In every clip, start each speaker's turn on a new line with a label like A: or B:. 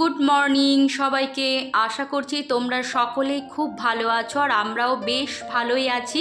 A: Good morning সবাইকে আশা করছি তোমরা সকলেই খুব ভালো আছো আর আমরাও বেশ ভালোই আছি।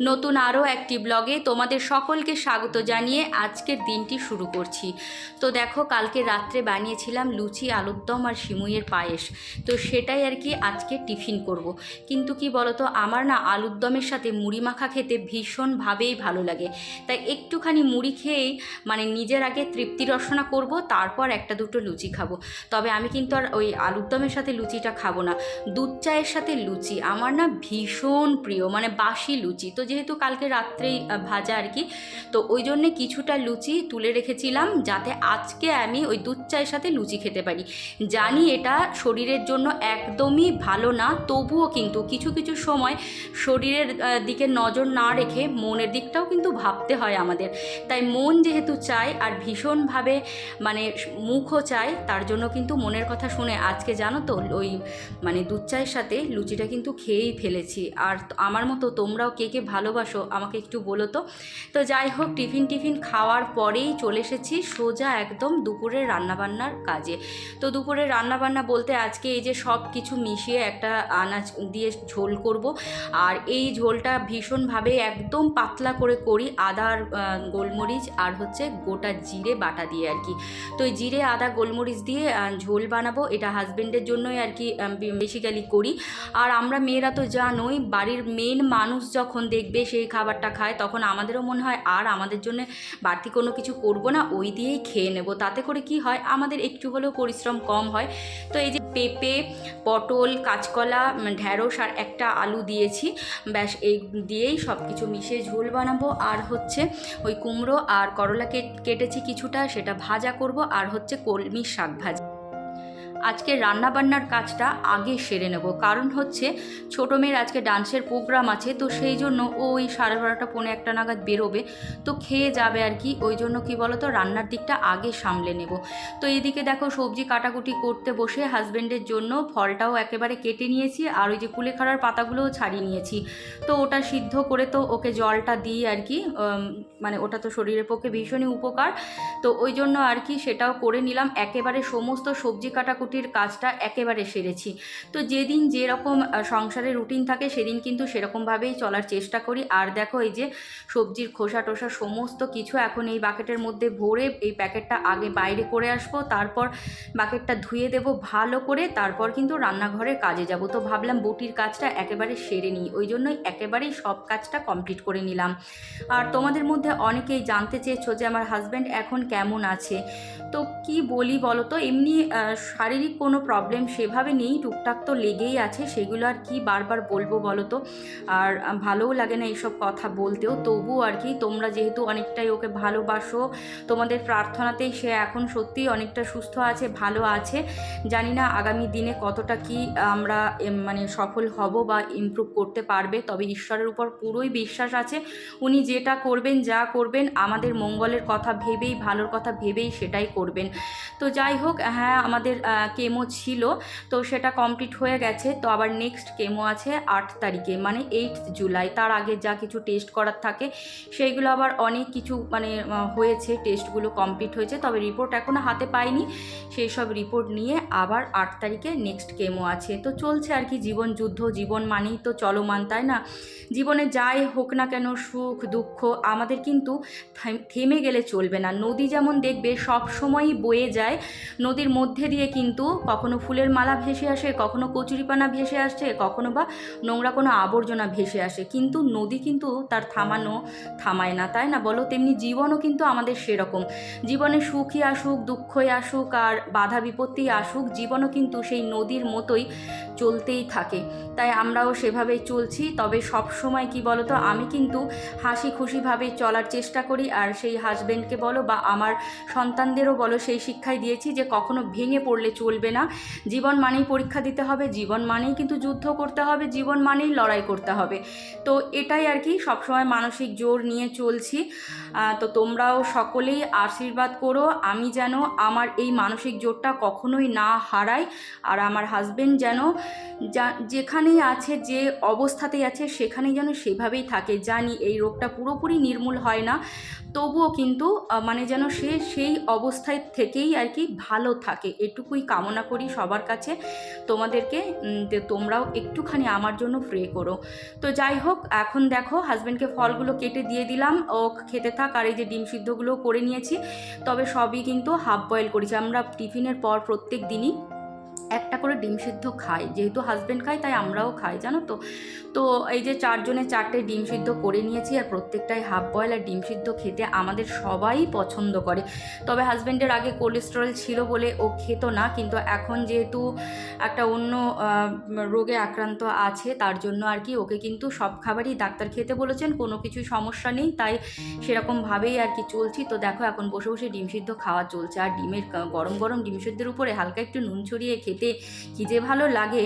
A: নতুন আরও একটি ব্লগে তোমাদের সকলকে স্বাগত জানিয়ে আজকের দিনটি শুরু করছি। তো দেখো, কালকে রাত্রে বানিয়েছিলাম লুচি আলুর দম আর সিমুইয়ের পায়েস। তো সেটাই আর কি আজকে টিফিন করব। কিন্তু কি বলতো, আমার না আলুর দমের সাথে মুড়ি মাখা খেতে ভীষণভাবেই ভালো লাগে। তাই একটুখানি মুড়ি খেয়েই মানে নিজের আগে তৃপ্তি রসনা করব, তারপর একটা দুটো লুচি খাব। তবে আমি কিন্তু আর ওই আলুর দমের সাথে লুচিটা খাব না। দুধ চায়ের সাথে লুচি আমার না ভীষণ প্রিয় মানে বাসি লুচি। তো যেহেতু কালকে রাত্রেই ভাজা আর কি, তো ওই জন্যে কিছুটা লুচি তুলে রেখেছিলাম যাতে আজকে আমি ওই দুধ চায়ের সাথে লুচি খেতে পারি। জানি এটা শরীরের জন্য একদমই ভালো না, তবুও কিন্তু কিছু কিছু সময় শরীরের দিকে নজর না রেখে মনের দিকটাও কিন্তু ভাবতে হয় আমাদের। তাই মন যেহেতু চায় আর ভীষণভাবে মানে মুখও চায়, তার জন্য কিন্তু মনের কথা শুনে আজকে জানো তো ওই মানে দুধ চায়ের সাথে লুচিটা কিন্তু খেয়েই ফেলেছি। আর আমার মতো তোমরাও কে কে ভালোবাসো, আমাকে একটু বলো তো। তো যাই হোক, টিফিন টিফিন খাওয়ার পরেই চলে এসেছি সোজা একদম দুপুরের রান্নাবান্নার কাজে। তো দুপুরের রান্নাবান্না বলতে আজকে এই যে সব কিছু মিশিয়ে একটা আনাজ দিয়ে ঝোল করব। আর এই ঝোলটা ভীষণভাবে একদম পাতলা করে করি আদার গোলমরিচ আর হচ্ছে গোটা জিরে বাটা দিয়ে আর কি। তো জিরে, আদা, গোলমরিচ দিয়ে ঝোল বানাবো, এটা হাজবেন্ডের জন্যই আর কি বেসিক্যালি করি। আর আমরা মেয়েরা তো জানোই, বাড়ির মেন মানুষ যখন দেখবে, সেই খাবারটা খায়, তখন আমাদেরও মনে হয়, আর আমাদের জন্য বাড়তি কোনো কিছু করব না, ওই দিয়েই খেয়ে নেব। তাতে করে কি হয়, আমাদের একটু হলেও পরিশ্রম কম হয়। তো এই যে পেঁপে, পটল, কাঁচকলা, ঢ্যাঁড়স আর একটা আলু দিয়েছি, ব্যাস এই দিয়েই সব কিছু মিশিয়ে ঝোল বানাবো। আর হচ্ছে ওই কুমড়ো আর করলা কেট- কেটেছি কিছুটা, সেটা ভাজা করব। আর হচ্ছে কলমি শাক ভাজা। আজকে রান্নাবান্নার কাজটা আগে সেরে নেব। কারণ হচ্ছে, ছোটো মেয়ের আজকে ডান্সের প্রোগ্রাম আছে, তো সেই জন্য ও ওই সাড়ে বারোটা, পৌনে একটা নাগাদ বেরোবে। তো খেয়ে যাবে আর কি, ওই জন্য কি বলো তো রান্নার দিকটা আগে সামলে নেব। তো এদিকে দেখো, সবজি কাটাকুটি করতে বসে হাজব্যান্ডের জন্য ফলটাও একেবারে কেটে নিয়েছি, আর ওই যে কুলেখাড়ার পাতাগুলোও ছাড়িয়ে নিয়েছি। তো ওটা সিদ্ধ করে তো ওকে জলটা দিই আর কি মানে ওটা তো শরীরের পক্ষে ভীষণই উপকার। তো ওই জন্য আর কি সেটাও করে নিলাম। একেবারে সমস্ত সবজি কাটাকুটির কাজটা একেবারে সেরেছি। তো যেদিন যেরকম সংসারে রুটিন থাকে সেদিন কিন্তু সেরকমভাবেই চলার চেষ্টা করি। আর দেখো এই যে সবজির খোসা টোসা সমস্ত কিছু এখন এই বাকেটের মধ্যে ভরে এই প্যাকেটটা আগে বাইরে করে আসব, তারপর বাকেটটা ধুয়ে দেব ভালো করে, তারপর কিন্তু রান্নাঘরের কাজে যাব। তো ভাবলাম বটির কাজটা একেবারে সেরে নিই, ওই জন্যই একেবারেই সব কাজটা কমপ্লিট করে নিলাম। আর তোমাদের মধ্যে অনেকেই জানতে চেয়েছো যে আমার হাজব্যান্ড এখন কেমন আছে? তো কি বলি বলো তো এমনি শারীরিক কোনো প্রবলেম সেভাবে নেই। টুকটাক তো লেগেই আছে, সেগুলো আর কি বারবার বলব বলো তো আর ভালোও লাগে না এইসব কথা বলতেও। তবুও আর কি, তোমরা যেহেতু অনেকটাই ওকে ভালোবাসো, তোমাদের প্রার্থনাতেই সে এখন সত্যিই অনেকটা সুস্থ আছে, ভালো আছে। জানি না আগামী দিনে কতটা কি আমরা মানে সফল হব বা ইমপ্রুভ করতে পারবে, তবে ঈশ্বরের উপর পুরোই বিশ্বাস আছে। উনি যেটা করবেন, যা করবেন, আমাদের মঙ্গলের কথা ভেবেই, ভালোর কথা ভেবেই সেটাই করবেন। তো যাই হোক হ্যাঁ আমাদের কেমো ছিল, তো সেটা কমপ্লিট হয়ে গেছে। তো আবার নেক্সট কেমো আছে আট তারিখে মানে এইট জুলাই তার আগে যা কিছু টেস্ট করার থাকে, সেইগুলো আবার অনেক কিছু মানে হয়েছে টেস্টগুলো কমপ্লিট হয়েছে। তবে রিপোর্ট এখনও হাতে পাইনি। সেই সব রিপোর্ট নিয়ে আবার আট তারিখে নেক্সট কেমো আছে। তো চলছে আর কি জীবন যুদ্ধ, জীবন মানেই তো চলমান, তাই না? জীবনে যাই হোক না কেন সুখ, দুঃখ, আমাদের কিন্তু থেম- গেলে চলবে না। নদী যেমন দেখবে সব সময়ই বয়ে যায়, নদীর মধ্যে দিয়ে কিন্তু কখনো ফুলের মালা ভেসে আসে, কখনো কচুরিপানা ভেসে আসছে, কখনো বা নোংরা কোনো আবর্জনা ভেসে আসে। কিন্তু নদী কিন্তু তার থামানো থামায় না, তাই না? বলো, তেমনি জীবনও কিন্তু আমাদের সেরকম। জীবনে সুখই আসুক, দুঃখই আসুক আর বাধা বিপত্তি আসুক, জীবনও কিন্তু সেই নদীর মতোই চলতেই থাকে। তাই আমরাও সেভাবেই চলছি, তবে সব সময় কি বলো তো? আমি কিন্তু হাসি খুশিভাবে চলার চেষ্টা করি আর সেই হাজবেন্ডকে বলো বা আমার সন্তানদেরও বলো সেই শিক্ষাই দিয়েছি যে কখনো ভেঙে পড়লে চলবে না। জীবন মানেই পরীক্ষা দিতে হবে, জীবন মানেই কিন্তু যুদ্ধ করতে হবে, জীবন মানেই লড়াই করতে হবে। তো এটাই আর কি, সবসময় মানসিক জোর নিয়ে চলছি। তো তোমরাও সকলেই আশীর্বাদ করো। আমি যেন আমার এই মানসিক জোরটা কখনোই না হারাই আর আমার হাজবেন্ড যেন যেখানেই আছে, যে অবস্থাতেই আছে সেখানেই যেন সেভাবেই থাকে, জানি এই রোগটা পুরোপুরি নির্মূল হয় না। তবুও কিন্তু মানে যেন সে সেই অবস্থায় থেকেই আর কি ভালো থাকে। এটুকুই কামনা করি সবার কাছে। তোমাদেরকে তোমরাও একটুখানি আমার জন্য প্রে করো। তো যাই হোক, এখন দেখো হাজব্যান্ডকে ফলগুলো কেটে দিয়ে দিলাম। ও খেতে থাক। আর এই যে ডিম সিদ্ধগুলো করে নিয়েছি। তবে সবই কিন্তু হাফ বয়েল করেছি। আমরা টিফিনের পর প্রত্যেক দিনই একটা করে ডিম সিদ্ধ খাই। যেহেতু হাজব্যান্ড খাই তাই আমরাও খাই, জানো তো? তো এই যে চারজনে চারটে ডিম সিদ্ধ করে নিয়েছি আর প্রত্যেকটাই হাফ বয়েল আর ডিম সিদ্ধ খেতে আমাদের সবাই পছন্দ করে। তবে হাজব্যান্ডের আগে কোলেস্টেরল ছিল বলে ও খেত না, কিন্তু এখন যেহেতু একটা অন্য রোগে আক্রান্ত আছে, তার জন্য আর কি ওকে কিন্তু সব খাবারই ডাক্তার খেতে বলেছেন, কোনো কিছু সমস্যা নেই, তাই সেরকমভাবেই আর কি চলছি। তো দেখো, এখন বসে বসে ডিম সিদ্ধ খাওয়া চলছে। আর ডিমের গরম গরম ডিম সিদ্ধের উপরে হালকা একটু নুন ছড়িয়ে খেতে কী যে ভালো লাগে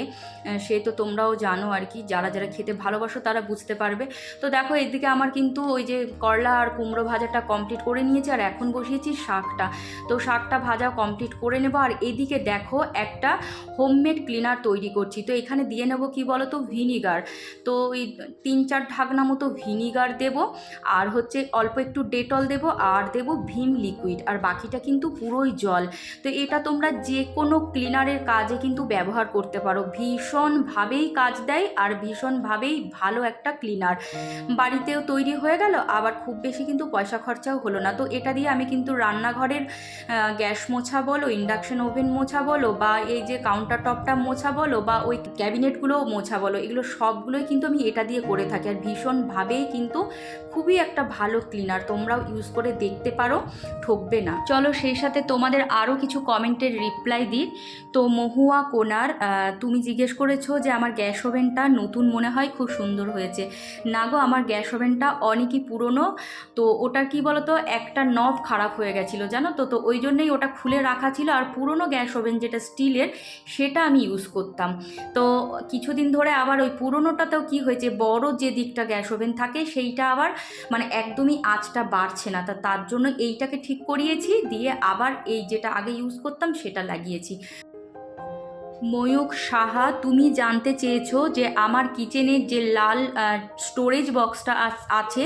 A: সে তো তোমরাও জানো আর কি। যারা যারা খেতে ভালোবাসো তারা বুঝতে পারবে। তো দেখো, এদিকে আমার কিন্তু ওই যে করলা আর কুমড়ো ভাজাটা কমপ্লিট করে নিয়েছি আর এখন বসিয়েছি শাকটা। তো শাকটা ভাজা কমপ্লিট করে নেব আর এদিকে দেখো একটা হোমমেড ক্লিনার তৈরি করছি। তো এখানে দিয়ে নেব কি বলো তো ভিনিগার তো ওই তিন চার ঢাকনা মতো ভিনিগার দেব আর হচ্ছে অল্প একটু ডেটল দেব আর দেব ভিম লিকুইড আর বাকিটা কিন্তু পুরোই জল। তো এটা তোমরা যে কোনো ক্লিনারের কাজে কিন্তু ব্যবহার করতে পারো। ভীষণভাবেই কাজ দেয় আর ভীষণভাবেই ভালো একটা ক্লিনার বাড়িতেও তৈরি হয়ে গেল, আবার খুব বেশি কিন্তু পয়সা খরচাও হলো না। তো এটা দিয়ে আমি কিন্তু রান্নাঘরের গ্যাস মোছা বলো ইন্ডাকশন ওভেন মোছা বলো, বা এই যে কাউন্টার টপটা মোছা বলো, বা ওই ক্যাবিনেটগুলোও মোছা বলো, এগুলো সবগুলোই কিন্তু আমি এটা দিয়ে করে থাকি। আর ভীষণভাবেই কিন্তু খুবই একটা ভালো ক্লিনার তোমরাও ইউজ করে দেখতে পারো, ঠকবে না। চলো সেই সাথে তোমাদের আরও কিছু কমেন্টের রিপ্লাই দিই। তো মহুয়া কোনার তুমি জিজ্ঞেস করেছ যে আমার গ্যাস ওভেনটা নতুন মনে হয়, খুব সুন্দর হয়েছে। না গো, আমার গ্যাস ওভেনটা অনেকই পুরনো, তো ওটার কি বলতো, একটা নব খারাপ হয়ে গেছিল, জানো তো? তো ওই জন্যই ওটা খুলে রাখা ছিল, আর পুরনো গ্যাস ওভেন যেটা স্টিলের, সেটা আমি ইউজ করতাম। তো কিছুদিন ধরে আবার ওই পুরনোটাতেও কি হয়েছে, বড় যে দিকটা গ্যাস ওভেন থাকে, সেইটা আবার মানে একদমই আঁচটা বাড়ছে না। তা তার জন্য এইটাকে ঠিক করিয়েছি, দিয়ে আবার এই যেটা আগে ইউজ করতাম, সেটা লাগিয়েছি। ময়ূক সাহা, তুমি জানতে চেয়েছো যে আমার কিচেনের যে লাল স্টোরেজ বক্সটা আছে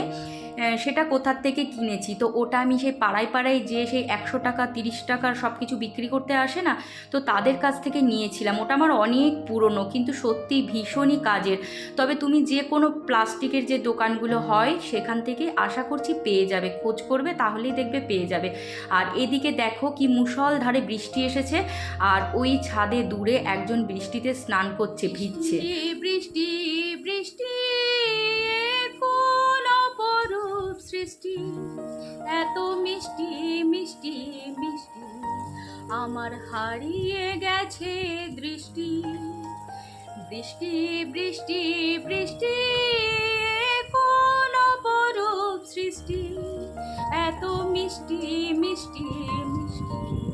A: সেটা কোথার থেকে কিনেছি? তো ওটা আমি সেই পাড়ায় পাড়ায় যে সেই একশো টাকা, তিরিশ টাকার সব কিছু বিক্রি করতে আসে না, তো তাদের কাছ থেকে নিয়েছিলাম। ওটা আমার অনেক পুরনো, কিন্তু সত্যি ভীষণই কাজের। তবে তুমি যে কোনো প্লাস্টিকের যে দোকানগুলো হয়, সেখান থেকে আশা করছি পেয়ে যাবে। খোঁজ করবে, তাহলেই দেখবে পেয়ে যাবে। আর এদিকে দেখো কি মুষলধারে বৃষ্টি এসেছে, আর ওই ছাদে দূরে একজন বৃষ্টিতে স্নান করছে, ভিজছে। বৃষ্টি বৃষ্টি সৃষ্টি। এত মিষ্টি মিষ্টি মিষ্টি, আমার হারিয়ে গেছে দৃষ্টি। বৃষ্টি বৃষ্টি বৃষ্টি কোন সৃষ্টি। এত মিষ্টি মিষ্টি মিষ্টি।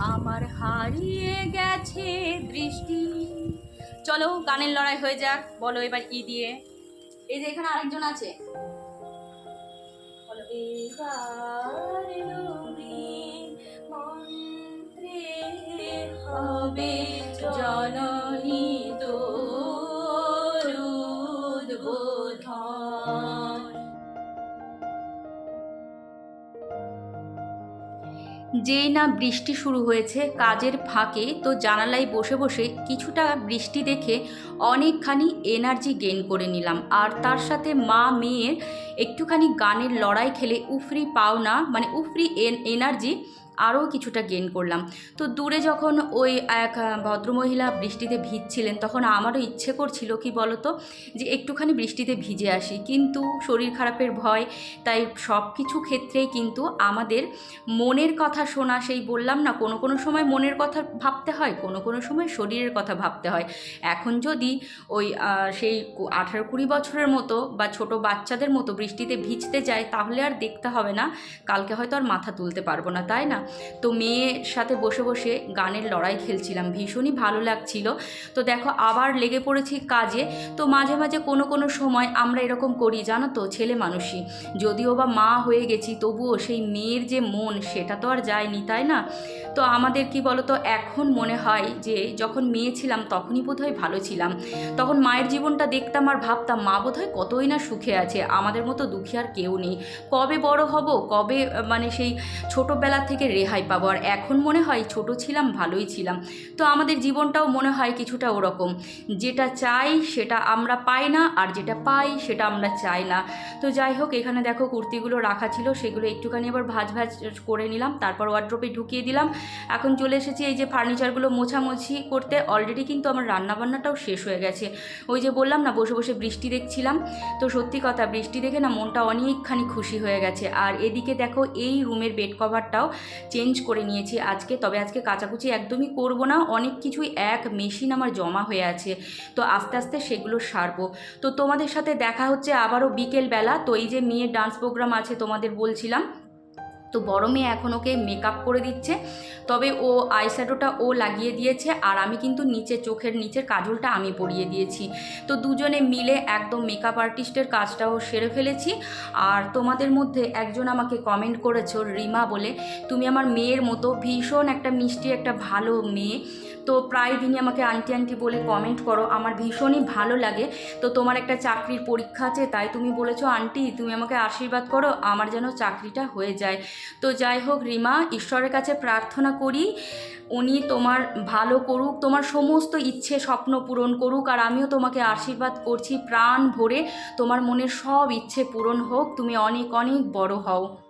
A: আমার হারিয়ে গেছে দৃষ্টি। চলো, গানের লড়াই হয়ে যাক। বলো এবার কি দিয়ে। এই যে এখানে আরেকজন আছে। বলো হবে যেই না বৃষ্টি শুরু হয়েছে, কাজের ফাঁকে তো জানালায় বসে বসে কিছুটা বৃষ্টি দেখে অনেকখানি এনার্জি গেইন করে নিলাম। আর তার সাথে মা মেয়ের একটুখানি গানের লড়াই খেলে উফরি পাওনা মানে উফরি এনার্জি আরও কিছুটা গেন করলাম। তো দূরে যখন ওই এক ভদ্রমহিলা বৃষ্টিতে ভিজছিলেন, তখন আমারও ইচ্ছে করছিল, কি বলতো, যে একটুখানি বৃষ্টিতে ভিজে আসি। কিন্তু শরীর খারাপের ভয়, তাই সব কিছু ক্ষেত্রেই কিন্তু আমাদের মনের কথা শোনা, সেই বললাম না, কোনো কোনো সময় মনের কথা ভাবতে হয়, কোনো কোনো সময় শরীরের কথা ভাবতে হয়। এখন যদি ওই সেই আঠারো কুড়ি বছরের মতো বা ছোট বাচ্চাদের মতো বৃষ্টিতে ভিজতে যায়, তাহলে আর দেখতে হবে না, কালকে হয়তো আর মাথা তুলতে পারব না, তাই না? তো মেয়ের সাথে বসে বসে গানের লড়াই খেলছিলাম, ভীষণই ভালো লাগছিল। তো দেখো, আবার লেগে পড়েছি কাজে। তো মাঝে মাঝে কোনো কোনো সময় আমরা এরকম করি, জানো তো, ছেলে মানুষই। যদিও বা মা হয়ে গেছি, তবুও সেই মেয়ের যে মন, সেটা তো আর যায়নি, তাই না? তো আমাদের কি বলতো, এখন মনে হয় যে যখন মেয়ে ছিলাম, তখনই বোধহয় ভালো ছিলাম। তখন মায়ের জীবনটা দেখতাম আর ভাবতাম, মা বোধহয় কতই না সুখে আছে, আমাদের মতো দুঃখী আর কেউ নেই। কবে বড় হব, কবে মানে সেই ছোটোবেলা থেকে রেহাই পাবো। আর এখন মনে হয় ছোট ছিলাম, ভালোই ছিলাম। তো আমাদের জীবনটাও মনে হয় কিছুটা ওরকম। যেটা চাই সেটা আমরা পাই না, আর যেটা পাই সেটা আমরা চাই না। তো যাই হোক, এখানে দেখো কুর্তিগুলো রাখা ছিল, সেগুলো একটুখানি আবার ভাজ ভাজ করে নিলাম। তারপর ওয়ার্ড্রোপে ঢুকিয়ে দিলাম। এখন চলে এসেছি এই যে ফার্নিচারগুলো মোছামুছি করতে। অলরেডি কিন্তু আমার রান্নাবান্নাটাও শেষ হয়ে গেছে। ওই যে বললাম না, বসে বসে বৃষ্টি দেখছিলাম। তো সত্যি কথা, বৃষ্টি দেখে না মনটা অনেকখানি খুশি হয়ে গেছে। আর এদিকে দেখো এই রুমের বেড কভারটাও চেঞ্জ করে নিয়েছি আজকে। তবে আজকে কাচাকুচি একদমই করব না। অনেক কিছুই এক মেশিন আমার জমা হয়ে আছে। তো আস্তে আস্তে সেগুলো সারবো। তো তোমাদের সাথে দেখা হচ্ছে আবারও বিকেলবেলা। তো এই যে মেয়ের ডান্স প্রোগ্রাম আছে তোমাদের বলছিলাম তো বড় মেয়ে এখন ওকে মেকআপ করে দিচ্ছে। তবে ও আইশ্যাডোটা ও লাগিয়ে দিয়েছে আর আমি কিন্তু নিচে চোখের নিচের কাজলটা আমি পরিয়ে দিয়েছি। তো দুজনে মিলে একদম মেকআপ আর্টিস্টের কাজটাও সেরে ফেলেছি। আর তোমাদের মধ্যে একজন আমাকে কমেন্ট করেছ রিমা বলে, তুমি আমার মেয়ের মতো ভীষণ একটা মিষ্টি, একটা ভালো মেয়ে। তো প্রায় দিনই আমাকে আন্টি আন্টি বলে কমেন্ট করো। আমার ভীষণই ভালো লাগে। তো তোমার একটা চাকরির পরীক্ষা আছে, তাই তুমি বলেছ, আন্টি, তুমি আমাকে আশীর্বাদ করো, আমার যেন চাকরিটা হয়ে যায়। তো যাই হোক, রিমা, ঈশ্বরের কাছে প্রার্থনা করি, উনি তোমার ভালো করুক, তোমার সমস্ত ইচ্ছে স্বপ্ন পূরণ করুক, আর আমিও তোমাকে আশীর্বাদ করছি, প্রাণ ভরে তোমার মনের সব ইচ্ছে পূরণ হোক, তুমি অনেক অনেক বড় হও।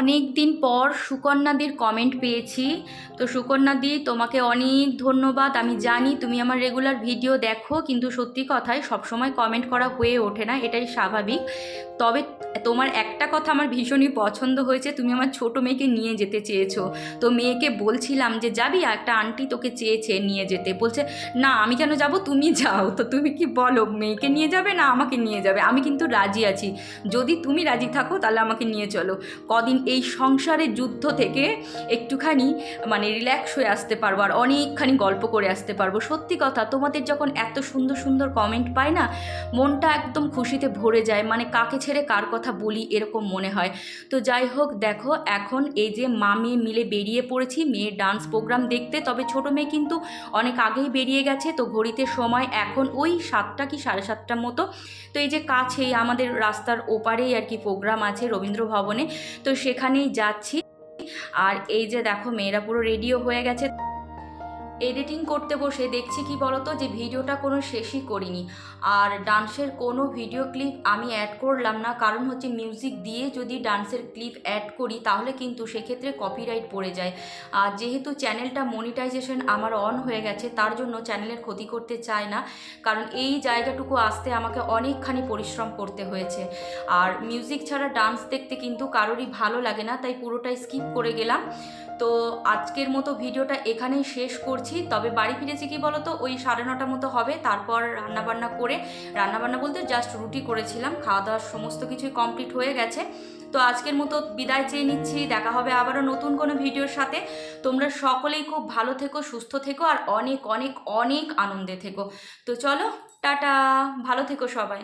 A: অনেক দিন পর সুকন্যাদির কমেন্ট পেয়েছি। তো সুকন্যাদি তোমাকে অনেক ধন্যবাদ। আমি জানি তুমি আমার রেগুলার ভিডিও দেখো, কিন্তু সত্যি কথায় সবসময় কমেন্ট করা হয়ে ওঠে না, এটাই স্বাভাবিক। তবে তোমার একটা কথা আমার ভীষণই পছন্দ হয়েছে, তুমি আমার ছোট মেয়েকে নিয়ে যেতে চেয়েছো। তো মেয়েকে বলছিলাম যে, যাবি? একটা আন্টি তোকে চেয়েছে নিয়ে যেতে। বলছে, না, আমি কেন যাব? তুমি যাও। তো তুমি কি বলো, মেয়েকে নিয়ে যাবে না আমাকে নিয়ে যাবে? আমি কিন্তু রাজি আছি। যদি তুমি রাজি থাকো, তাহলে আমাকে নিয়ে চলো। কদিন এই সংসারের যুদ্ধ থেকে একটুখানি মানে রিল্যাক্স হয়ে আসতে পারব আর অনেকখানি গল্প করে আসতে পারব। সত্যি কথা, তোমাদের যখন এত সুন্দর সুন্দর কমেন্ট পায় না, মনটা একদম খুশিতে ভরে যায়। মানে কাকে ছেড়ে কার কথা বলি এরকম মনে হয়। তো যাই হোক, দেখো, এখন এই যে মা, মেয়ে মিলে বেরিয়ে পড়েছি, মেয়ের ডান্স প্রোগ্রাম দেখতে। তবে ছোট মেয়ে কিন্তু অনেক আগেই বেরিয়ে গেছে, তো ঘড়িতে সময় এখন ওই সাতটা কি সাড়ে সাতটার মতো। তো এই যে কাছেই আমাদের রাস্তার ওপারেই আর কি প্রোগ্রাম আছে রবীন্দ্র ভবনে। তো সেখানেই যাচ্ছি। আর এই যে দেখো মেয়েরা পুরো রেডিও হয়ে গেছে। এডিটিং করতে বসে দেখছি কি বলতো যে ভিডিওটা কোনো শেষই করিনি। আর ডান্সের কোনো ভিডিও ক্লিপ আমি অ্যাড করলাম না, কারণ হচ্ছে মিউজিক দিয়ে যদি ডান্সের ক্লিপ অ্যাড করি তাহলে কিন্তু সেক্ষেত্রে কপিরাইট পড়ে যায়। আর যেহেতু চ্যানেলটা মনিটাইজেশন আমার অন হয়ে গেছে, তার জন্য চ্যানেলের ক্ষতি করতে চায় না, কারণ এই জায়গাটুকু আসতে আমাকে অনেকখানি পরিশ্রম করতে হয়েছে। আর মিউজিক ছাড়া ডান্স দেখতে কিন্তু কারোরই ভালো লাগে না, তাই পুরোটাই স্কিপ করে গেলাম। তো আজকের মতো ভিডিওটা এখানেই শেষ করছি। তবে বাড়ি ফিরেছি কি বলতো? ওই সাড়ে নটা মতো হবে। তারপর রান্নাবান্না করে, রান্নাবান্না বলতে জাস্ট রুটি করেছিলাম। খাওয়া দাওয়ার সমস্ত কিছুই কমপ্লিট হয়ে গেছে। তো আজকের মতো বিদায় চেয়ে নিচ্ছি। দেখা হবে আবারও নতুন কোনো ভিডিওর সাথে। তোমরা সকলেই খুব ভালো থেকো, সুস্থ থেকো, আর অনেক অনেক অনেক আনন্দে থেকো। তো চলো, টাটা। ভালো থেকো সবাই।